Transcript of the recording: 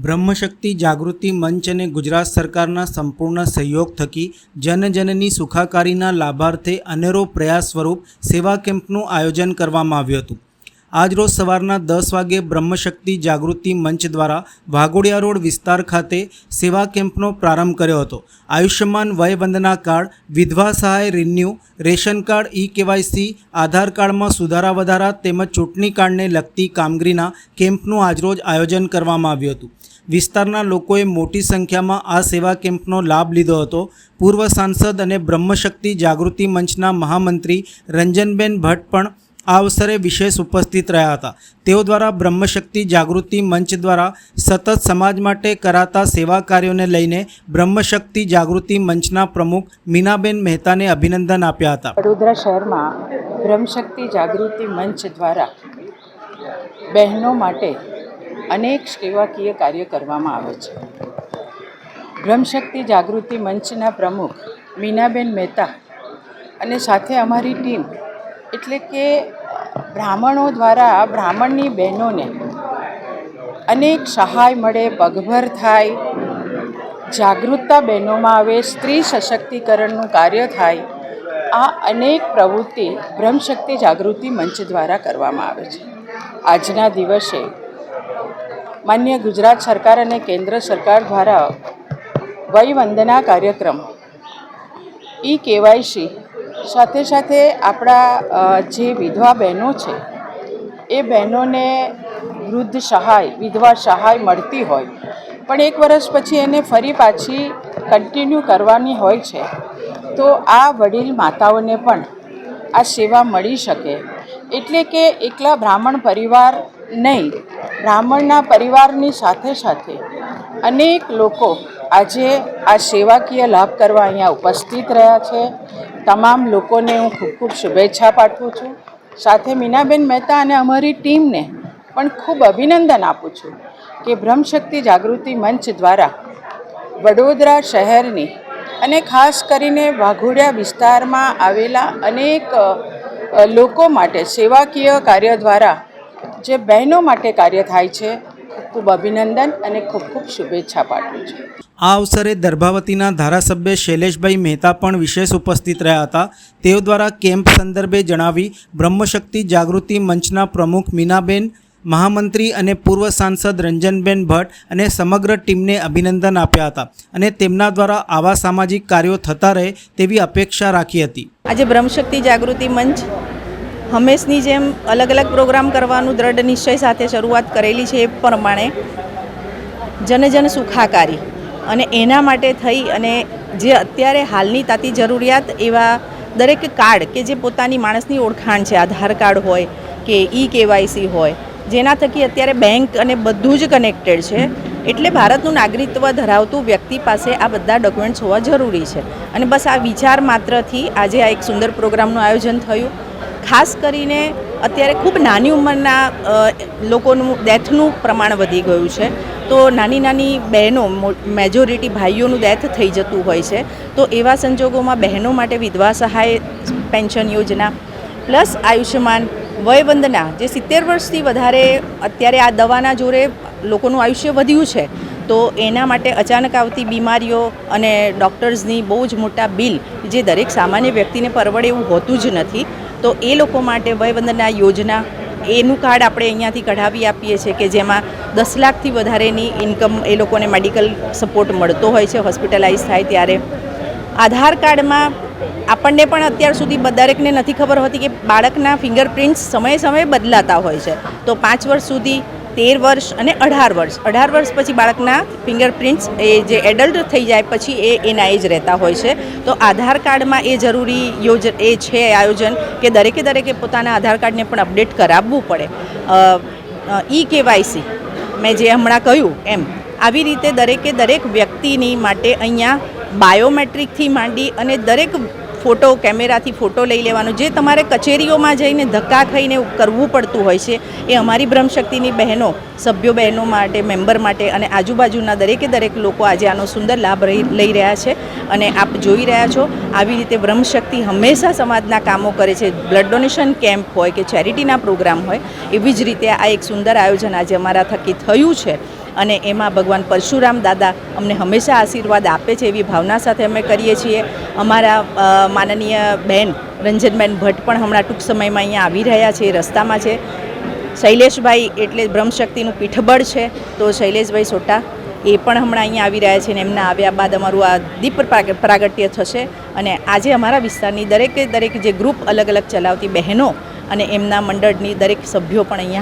બ્રહ્મશક્તિ, જાગૃતિ, મંચ અને ગુજરાત સરકારના સંપૂર્ણ સહયોગ થકી જનજનની સુખાકારીના લાભાર્થે અનેરો પ્રયાસ સ્વરૂપ સેવા કેમ્પનું આયોજન કરવામાં આવ્યું હતું. આજરોજ સવારના દસ વાગે બ્રહ્મશક્તિ જાગૃતિ મંચ દ્વારા વાઘોડિયા રોડ વિસ્તાર ખાતે સેવા કેમ્પનો પ્રારંભ કર્યો હતો. આયુષ્યમાન વયવંદના કાર્ડ, વિધવા સહાય renew, ration card, e KYC, Aadhaar કાર્ડમાં સુધારા વધારા તેમજ ચૂંટણી કાર્ડને લગતી કામગીરીના કેમ્પનું આજરોજ આયોજન કરવામાં આવ્યું હતું. વિસ્તારના લોકોએ મોટી સંખ્યામાં આ સેવા કેમ્પનો લાભ લીધો હતો. પૂર્વ સાંસદ અને બ્રહ્મશક્તિ જાગૃતિ મંચના મહામંત્રી રંજનબેન ભટ્ટ પણ આ અવસરે વિશેષ ઉપસ્થિત રહ્યા હતા. તેઓ દ્વારા બ્રહ્મશક્તિ જાગૃતિ મંચ દ્વારા સતત સમાજ માટે કરાતા સેવા કાર્યોને લઈને બ્રહ્મશક્તિ જાગૃતિ મંચના પ્રમુખ મીનાબેન મહેતાને અભિનંદન આપ્યા હતા. વડોદરા શહેરમાં બ્રહ્મશક્તિ જાગૃતિ મંચ દ્વારા બહેનો માટે અનેક સેવાકીય કાર્ય કરવામાં આવે છે. બ્રહ્મશક્તિ જાગૃતિ મંચના પ્રમુખ મીનાબેન મહેતા અને સાથે અમારી ટીમ એટલે કે બ્રાહ્મણો દ્વારા બ્રાહ્મણની બહેનોને અનેક સહાય મળે, પગભર થાય, જાગૃતતા બહેનોમાં આવે, સ્ત્રી સશક્તિકરણનું કાર્ય થાય, આ અનેક પ્રવૃત્તિ બ્રહ્મશક્તિ જાગૃતિ મંચ દ્વારા કરવામાં આવે છે. આજના દિવસે માન્ય ગુજરાત સરકાર અને કેન્દ્ર સરકાર દ્વારા વયવંદના કાર્યક્રમ, ઈ કેવાયસી સાથે સાથે આપણા જે વિધવા બહેનો છે, એ બહેનોને વૃદ્ધ સહાય, વિધવા સહાય મળતી હોય. પણ એક વર્ષ પછી એને ફરી પાછી કન્ટિન્યુ કરવાની હોય છે. તો આ વડીલ માતાઓને પણ આ સેવા મળી શકે. એટલે કે એકલા બ્રાહ્મણ પરિવાર નહીં, બ્રાહ્મણના પરિવારની સાથે સાથે અનેક લોકો આજે આ સેવાકીય લાભ કરવા અહીંયા ઉપસ્થિત રહ્યા છે. તમામ લોકોને હું ખૂબ ખૂબ શુભેચ્છા પાઠવું છું. સાથે મીનાબેન મહેતા અને અમારી ટીમને પણ ખૂબ અભિનંદન આપું છું કે બ્રહ્મશક્તિ જાગૃતિ મંચ દ્વારા વડોદરા શહેરની અને ખાસ કરીને વાઘોડિયા વિસ્તારમાં આવેલા અનેક લોકો માટે સેવાકીય કાર્ય દ્વારા જે બહેનો માટે કાર્ય થાય છે ખૂબ અભિનંદન અને ખૂબ ખૂબ શુભેચ્છા પાઠવું છું. આ અવસરે દર્ભાવતીના ધારાસભ્ય શૈલેષભાઈ મહેતા પણ વિશેષ ઉપસ્થિત રહ્યા હતા. તેઓ દ્વારા કેમ્પ સંદર્ભે જણાવી બ્રહ્મશક્તિ જાગૃતિ મંચના પ્રમુખ મીનાબેન મહામંત્રી અને પૂર્વ સાંસદ રંજનબેન ભટ્ટ અને સમગ્ર ટીમને અભિનંદન આપ્યા હતા અને તેમના દ્વારા આવા સામાજિક કાર્યો થતા રહે તેવી અપેક્ષા રાખી હતી. આજે બ્રહ્મશક્તિ જાગૃતિ મંચ હંમેશની જેમ અલગ અલગ પ્રોગ્રામ કરવાનું દ્રઢ નિશ્ચય સાથે શરૂઆત કરેલી છે એ પ્રમાણે જન જન સુખાકારી અને એના માટે થઈ અને જે અત્યારે હાલની તાતી જરૂરિયાત એવા દરેક કાર્ડ કે જે પોતાની માણસની ઓળખાણ છે, આધાર કાર્ડ હોય કે ઈ કેવાયસી હોય, જેના થકી અત્યારે બેંક અને બધું જ કનેક્ટેડ છે. એટલે ભારતનું નાગરિકત્વ ધરાવતું વ્યક્તિ પાસે આ બધા ડોક્યુમેન્ટ્સ હોવા જરૂરી છે. અને બસ આ વિચાર માત્રથી આજે આ એક સુંદર પ્રોગ્રામનું આયોજન થયું. ખાસ કરીને અત્યારે ખૂબ નાની ઉંમરના લોકોનું ડેથનું પ્રમાણ વધી ગયું છે. તો નાની નાની બહેનો મેજોરિટી ભાઈઓનું ડેથ થઈ જતું હોય છે. તો એવા સંજોગોમાં બહેનો માટે વિધવા સહાય, પેન્શન યોજના, પ્લસ આયુષ્યમાન વયવંદના, જે સિત્તેર વર્ષથી વધારે અત્યારે આ દવાના જોરે લોકોનું આયુષ્ય વધ્યું છે. તો એના માટે અચાનક આવતી બીમારીઓ અને ડૉક્ટર્સની બહુ જ મોટા બિલ, જે દરેક સામાન્ય વ્યક્તિને પરવડે એવું હોતું જ નથી. તો એ લોકો માટે વયવંદના યોજના, એનું કાર્ડ આપણે અહીંયાથી કઢાવી આપીએ છીએ કે જેમાં દસ લાખથી વધારેની ઇન્કમ એ લોકોને મેડિકલ સપોર્ટ મળતો હોય છે હોસ્પિટલાઇઝ થાય ત્યારે. આધાર કાર્ડમાં આપણને પણ અત્યાર સુધી દરેકને નથી ખબર હોતી કે બાળકના ફિંગરપ્રિન્ટ્સ સમયે સમયે બદલાતા હોય છે. તો પાંચ વર્ષ સુધી તેર વર્ષ અને અઢાર વર્ષ. અઢાર વર્ષ પછી બાળકના ફિંગરપ્રિન્ટ્સ એ જે એડલ્ટ થઈ જાય પછી એ એના એ જ રહેતા હોય છે. તો આધાર કાર્ડમાં એ જરૂરી યોજન એ છે આયોજન કે દરેકે દરેકે પોતાના આધાર કાર્ડને પણ અપડેટ કરાવવું પડે. ઈ કેવાયસી મેં જે હમણાં કહ્યું એમ. આવી રીતે દરેકે દરેક વ્યક્તિની માટે અહીંયા બાયોમેટ્રિકથી માંડી અને દરેક ફોટો કેમેરાથી ફોટો લઈ લેવાનો, જે તમારે કચેરીઓમાં જઈને ધક્કા ખાઈને કરવું પડતું હોય છે, એ અમારી ભ્રમશક્તિની બહેનો, સભ્યો બહેનો માટે, મેમ્બર માટે અને આજુબાજુના દરેકે દરેક લોકો આજે આનો સુંદર લાભ લઈ રહ્યા છે અને આપ જોઈ રહ્યા છો, આવી રીતે ભ્રમશક્તિ હંમેશા સમાજના કામો કરે છે. બ્લડ ડોનેશન કેમ્પ હોય કે ચેરિટીના પ્રોગ્રામ હોય, એવી જ રીતે આ એક સુંદર આયોજન આજે અમારા થકી થયું છે. અને એમાં ભગવાન પરશુરામ દાદા અમને હંમેશા આશીર્વાદ આપે છે એવી ભાવના સાથે અમે કરીએ છીએ. અમારા માનનીય બહેન રંજનબેન ભટ્ટ પણ હમણાં ટૂંક સમયમાં અહીંયા આવી રહ્યા છે, રસ્તામાં છે. શૈલેષભાઈ એટલે બ્રહ્મશક્તિનું પીઠબળ છે, તો શૈલેષભાઈ સોટા એ પણ હમણાં અહીંયા આવી રહ્યા છે ને એમના આવ્યા બાદ અમારું આ દીપ પ્રાગ- પ્રાગટ્ય થશે. અને આજે અમારા વિસ્તારની દરેકે દરેક જે ગ્રુપ અલગ અલગ ચલાવતી બહેનો અને એમના મંડળની દરેક સભ્યો પણ અહીંયા